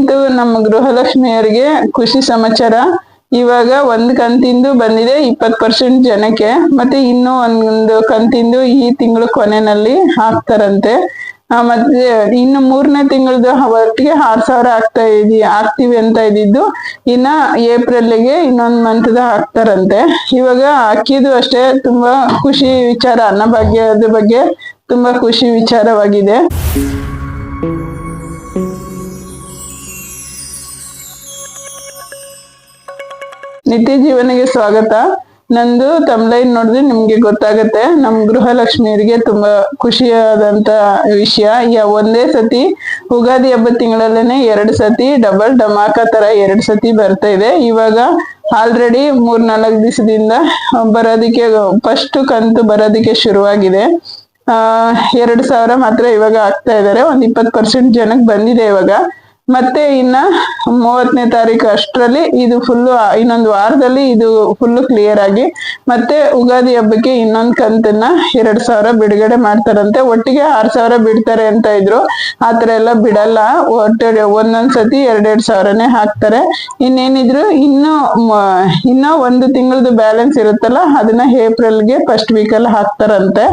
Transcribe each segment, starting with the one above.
ಇದು ನಮ್ಮ ಗೃಹಲಕ್ಷ್ಮಿಯರಿಗೆ ಖುಷಿ ಸಮಾಚಾರ. ಇವಾಗ ಒಂದ್ ಕಂತಿಂದು ಬಂದಿದೆ ಇಪ್ಪತ್ ಪರ್ಸೆಂಟ್ ಜನಕ್ಕೆ, ಮತ್ತೆ ಇನ್ನೂ ಒಂದು ಕಂತಿಂದು ಈ ತಿಂಗಳು ಕೊನೆನಲ್ಲಿ ಹಾಕ್ತಾರಂತೆ. ಮತ್ತೆ ಇನ್ನು ಮೂರನೇ ತಿಂಗಳದ ಒಟ್ಟಿಗೆ ಆರ್ ಸಾವಿರ ಆಗ್ತಾ ಇದಿ, ಆಗ್ತೀವಿ ಅಂತ ಇದ್ದಿದ್ದು. ಇನ್ನ ಏಪ್ರಿಲ್ಗೆ ಇನ್ನೊಂದ್ ಮಂತ್ದ ಹಾಕ್ತಾರಂತೆ. ಇವಾಗ ಅಕ್ಕಿದು ಅಷ್ಟೇ, ತುಂಬಾ ಖುಷಿ ವಿಚಾರ, ಅನ್ನಭಾಗ್ಯದ ಬಗ್ಗೆ ತುಂಬಾ ಖುಷಿ ವಿಚಾರವಾಗಿದೆ. ನಿತ್ಯ ಜೀವನಿಗೆ ಸ್ವಾಗತ. ನಂದು ತಮ್ಲೈನ್ ನೋಡಿದ್ರೆ ನಿಮ್ಗೆ ಗೊತ್ತಾಗತ್ತೆ. ನಮ್ ಗೃಹಲಕ್ಷ್ಮಿಯರಿಗೆ ತುಂಬಾ ಖುಷಿಯಾದಂತ ವಿಷಯ. ಯಾ, ಒಂದೇ ಸತಿ, ಉಗಾದಿ ಹಬ್ಬ ತಿಂಗಳಲ್ಲೇನೆ ಎರಡ್ ಸತಿ, ಡಬಲ್ ಡಮಾಕ ತರ ಎರಡ್ ಸತಿ ಬರ್ತಾ ಇದೆ. ಇವಾಗ ಆಲ್ರೆಡಿ ಮೂರ್ ನಾಲ್ಕು ದಿವಸದಿಂದ ಬರೋದಿಕ್ಕೆ, ಫಸ್ಟ್ ಕಂತು ಬರೋದಿಕ್ಕೆ ಶುರುವಾಗಿದೆ. ಆ, ಎರಡ್ ಸಾವಿರ ಮಾತ್ರ ಇವಾಗ ಆಗ್ತಾ ಇದಾರೆ. ಒಂದ್ ಇಪ್ಪತ್ ಪರ್ಸೆಂಟ್ ಜನಕ್ಕೆ ಬಂದಿದೆ ಇವಾಗ. ಮತ್ತೆ ಇನ್ನ ಮೂವತ್ತನೇ ತಾರೀಕು ಅಷ್ಟರಲ್ಲಿ ಇದು ಫುಲ್ಲು ಇನ್ನೊಂದು ವಾರದಲ್ಲಿ ಇದು ಫುಲ್ಲು ಕ್ಲಿಯರ್ ಆಗಿ ಮತ್ತೆ ಉಗಾದಿ ಹಬ್ಬಕ್ಕೆ ಇನ್ನೊಂದು ಕಂತನ್ನ ಎರಡ್ ಸಾವಿರ ಬಿಡುಗಡೆ ಮಾಡ್ತಾರಂತೆ. ಒಟ್ಟಿಗೆ ಆರ್ ಸಾವಿರ ಬಿಡ್ತಾರೆ ಅಂತ ಇದ್ರು. ಆತರ ಎಲ್ಲ ಬಿಡಲ್ಲ. ಒಟ್ಟು ಒಂದೊಂದ್ ಸತಿ ಎರಡೆರಡ್ ಸಾವಿರನೇ ಹಾಕ್ತಾರೆ. ಇನ್ನೇನಿದ್ರು ಇನ್ನು ಇನ್ನೂ ಒಂದು ತಿಂಗಳದ್ದು ಬ್ಯಾಲೆನ್ಸ್ ಇರುತ್ತಲ್ಲ, ಅದನ್ನ ಏಪ್ರಿಲ್ಗೆ ಫಸ್ಟ್ ವೀಕಲ್ಲಿ ಹಾಕ್ತಾರಂತೆ.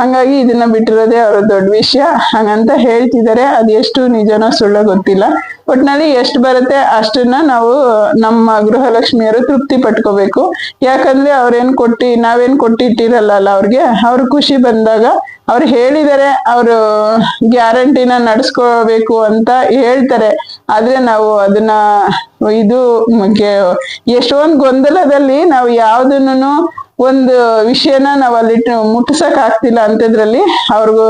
ಹಂಗಾಗಿ ಇದನ್ನ ಬಿಟ್ಟಿರೋದೇ ಅವ್ರ ದೊಡ್ಡ ವಿಷಯ. ಹಂಗಂತ ಹೇಳ್ತಿದ್ದಾರೆ. ಅದೆಷ್ಟು ನಿಜನೋ ಸುಳ್ಳ ಗೊತ್ತಿಲ್ಲ. ಒಟ್ನಲ್ಲಿ ಎಷ್ಟು ಬರುತ್ತೆ ಅಷ್ಟನ್ನ ನಾವು ನಮ್ಮ ಗೃಹಲಕ್ಷ್ಮಿಯರು ತೃಪ್ತಿ ಪಟ್ಕೋಬೇಕು. ಯಾಕಂದ್ರೆ ಅವ್ರೇನ್ ಕೊಟ್ಟಿ, ನಾವೇನ್ ಕೊಟ್ಟಿಟ್ಟಿರಲ್ಲ ಅಲ್ಲ ಅವ್ರಿಗೆ, ಅವ್ರ ಖುಷಿ ಬಂದಾಗ ಅವ್ರು ಹೇಳಿದರೆ ಅವರು ಗ್ಯಾರಂಟಿನ ನಡ್ಸ್ಕೋಬೇಕು ಅಂತ ಹೇಳ್ತಾರೆ. ಆದ್ರೆ ನಾವು ಅದನ್ನ ಇದು ಎಷ್ಟೊಂದು ಗೊಂದಲದಲ್ಲಿ ನಾವು ಯಾವ್ದನ್ನು ಒಂದು ವಿಷಯನ ನಾವು ಅಲ್ಲಿ ಮುಟ್ಟಿಸಕ್ ಆಗ್ತಿಲ್ಲ ಅಂತದ್ರಲ್ಲಿ ಅವ್ರಿಗೂ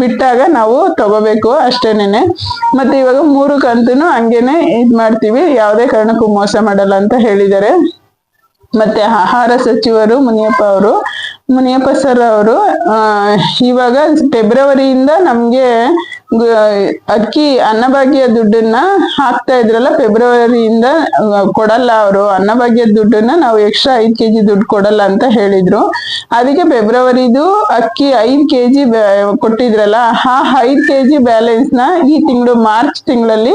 ಬಿಟ್ಟಾಗ ನಾವು ತಗೋಬೇಕು ಅಷ್ಟೇನೇನೆ. ಮತ್ತೆ ಇವಾಗ ಮೂರು ಕಂತುನು ಹಂಗೇನೆ ಇದ್ ಮಾಡ್ತೀವಿ, ಯಾವುದೇ ಕಾರಣಕ್ಕೂ ಮೋಸ ಮಾಡಲ್ಲ ಅಂತ ಹೇಳಿದ್ದಾರೆ ಮತ್ತೆ ಆಹಾರ ಸಚಿವರು ಮುನಿಯಪ್ಪ ಅವರು, ಮುನಿಯಪ್ಪ ಸರ್ ಅವರು ಇವಾಗ ಫೆಬ್ರವರಿಯಿಂದ ನಮ್ಗೆ ಅಕ್ಕಿ, ಅನ್ನಭಾಗ್ಯ ದುಡ್ಡನ್ನ ಹಾಕ್ತಾ ಇದ್ರಲ್ಲ, ಫೆಬ್ರವರಿಯಿಂದ ಕೊಡಲ್ಲ ಅವರು. ಅನ್ನಭಾಗ್ಯ ದುಡ್ಡನ್ನ ನಾವು ಎಕ್ಸ್ಟ್ರಾ ಐದ್ ಕೆಜಿ ದುಡ್ಡು ಕೊಡಲ್ಲ ಅಂತ ಹೇಳಿದ್ರು. ಅದಕ್ಕೆ ಫೆಬ್ರವರಿದು ಅಕ್ಕಿ ಐದ್ ಕೆಜಿ ಕೊಟ್ಟಿದ್ರಲ್ಲ, ಆ ಐದ್ ಕೆಜಿ ಬ್ಯಾಲೆನ್ಸ್ನ ಈ ತಿಂಗಳು ಮಾರ್ಚ್ ತಿಂಗಳಲ್ಲಿ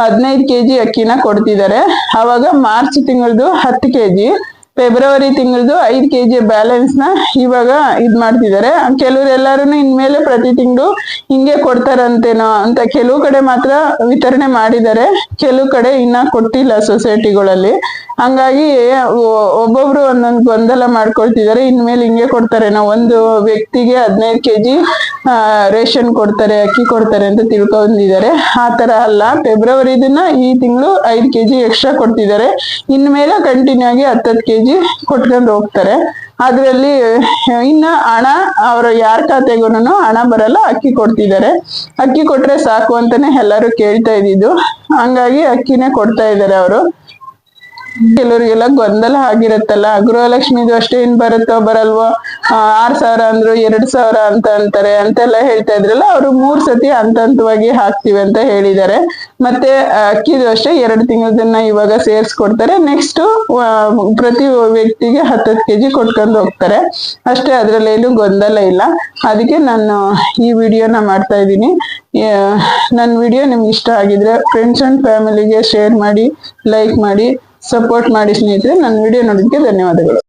ಹದಿನೈದು ಕೆಜಿ ಅಕ್ಕಿನ ಕೊಡ್ತಿದ್ದಾರೆ. ಅವಾಗ ಮಾರ್ಚ್ ತಿಂಗಳದು ಹತ್ತು ಕೆಜಿ. ಫೆಬ್ರವರಿ ತಿಂಗಳದು ಐದ್ ಕೆಜಿ ಬ್ಯಾಲೆನ್ಸ್ನ ಇವಾಗ ಇದ್ ಮಾಡ್ತಿದ್ದಾರೆ ಕೆಲವ್ರು ಎಲ್ಲಾರು ಇನ್ಮೇಲೆ ಪ್ರತಿ ತಿಂಗಳು ಹಿಂಗೆ ಕೊಡ್ತಾರಂತೇನೋ ಅಂತ ಕೆಲವು ಕಡೆ ಮಾತ್ರ ವಿತರಣೆ ಮಾಡಿದ್ದಾರೆ ಕೆಲವು ಕಡೆ ಇನ್ನ ಕೊಟ್ಟಿಲ್ಲ ಸೊಸೈಟಿಗಳಲ್ಲಿ. ಹಂಗಾಗಿ ಒಬ್ಬೊಬ್ರು ಒಂದೊಂದು ಗೊಂದಲ ಮಾಡ್ಕೊಳ್ತಿದ್ದಾರೆ ಇನ್ಮೇಲೆ ಹಿಂಗೆ ಕೊಡ್ತಾರೇನೋ ಒಂದು ವ್ಯಕ್ತಿಗೆ ಹದಿನೈದು ಕೆಜಿ ರೇಷನ್ ಕೊಡ್ತಾರೆ, ಅಕ್ಕಿ ಕೊಡ್ತಾರೆ ಅಂತ ತಿಳ್ಕೊಂಡಿದ್ದಾರೆ ಆ ತರ ಅಲ್ಲ. ಫೆಬ್ರವರಿದನ್ನ ಈ ತಿಂಗಳು ಐದು ಕೆಜಿ ಎಕ್ಸ್ಟ್ರಾ ಕೊಡ್ತಿದ್ದಾರೆ ಇನ್ಮೇಲೆ ಕಂಟಿನ್ಯೂ ಆಗಿ ಹತ್ತತ್ತು ಕೆಜಿ ಕೊಟ್ಕೊಂಡು ಹೋಗ್ತಾರೆ. ಅದ್ರಲ್ಲಿ, ಇನ್ನ ಹಣ, ಅವ್ರ ಯಾರ ಖಾತೆಗೂನು ಹಣ ಬರಲ್ಲ, ಅಕ್ಕಿ ಕೊಡ್ತಿದ್ದಾರೆ. ಅಕ್ಕಿ ಕೊಟ್ರೆ ಸಾಕು ಅಂತಾನೆ ಎಲ್ಲರೂ ಕೇಳ್ತಾ ಇದ್ದಿದ್ದು. ಹಂಗಾಗಿ ಅಕ್ಕಿನೇ ಕೊಡ್ತಾ ಇದ್ದಾರೆ ಅವರು. ಕೆಲವರಿಗೆಲ್ಲ ಗೊಂದಲ ಆಗಿರತ್ತಲ್ಲ ಗೃಹಲಕ್ಷ್ಮಿದು ಅಷ್ಟೇ ಏನ್ ಬರುತ್ತೋ ಬರಲ್ವೋ ಆರ್ ಸಾವಿರ ಅಂದ್ರು ಎರಡ್ ಸಾವಿರ ಅಂತ ಅಂತಾರೆ, ಅಂತೆಲ್ಲ ಹೇಳ್ತಾ ಇದ್ರಲ್ಲ, ಅವರು ಮೂರ್ ಸತಿ ಹಂತ ಹಂತವಾಗಿ ಹಾಕ್ತಿವಿ ಅಂತ ಹೇಳಿದ್ದಾರೆ. ಮತ್ತೆ ಅಕ್ಕಿದು ಅಷ್ಟೇ ಎರಡು ತಿಂಗಳದನ್ನ ಇವಾಗ ಸೇರ್ಸ್ಕೊಡ್ತಾರೆ ನೆಕ್ಸ್ಟ್ ಪ್ರತಿ ವ್ಯಕ್ತಿಗೆ ಹತ್ತತ್ತು ಕೆಜಿ ಕೊಟ್ಕೊಂಡು ಹೋಗ್ತಾರೆ. ಅಷ್ಟೇ ಅದ್ರಲ್ಲೇನು ಗೊಂದಲ ಇಲ್ಲ. ಅದಕ್ಕೆ ನಾನು ಈ ವಿಡಿಯೋನ ಮಾಡ್ತಾ ಇದ್ದೀನಿ. ನನ್ನ ವಿಡಿಯೋ ನಿಮ್ಗೆ ಇಷ್ಟ ಆಗಿದ್ರೆ ಫ್ರೆಂಡ್ಸ್ ಅಂಡ್ ಫ್ಯಾಮಿಲಿಗೆ ಶೇರ್ ಮಾಡಿ ಲೈಕ್ ಮಾಡಿ. ಸಪೋರ್ಟ್ ಮಾಡಿ ಸ್ನೇಹಿತರೆ ನನ್ನ ವಿಡಿಯೋ ನೋಡಿದ್ದಕ್ಕೆ ಧನ್ಯವಾದಗಳು.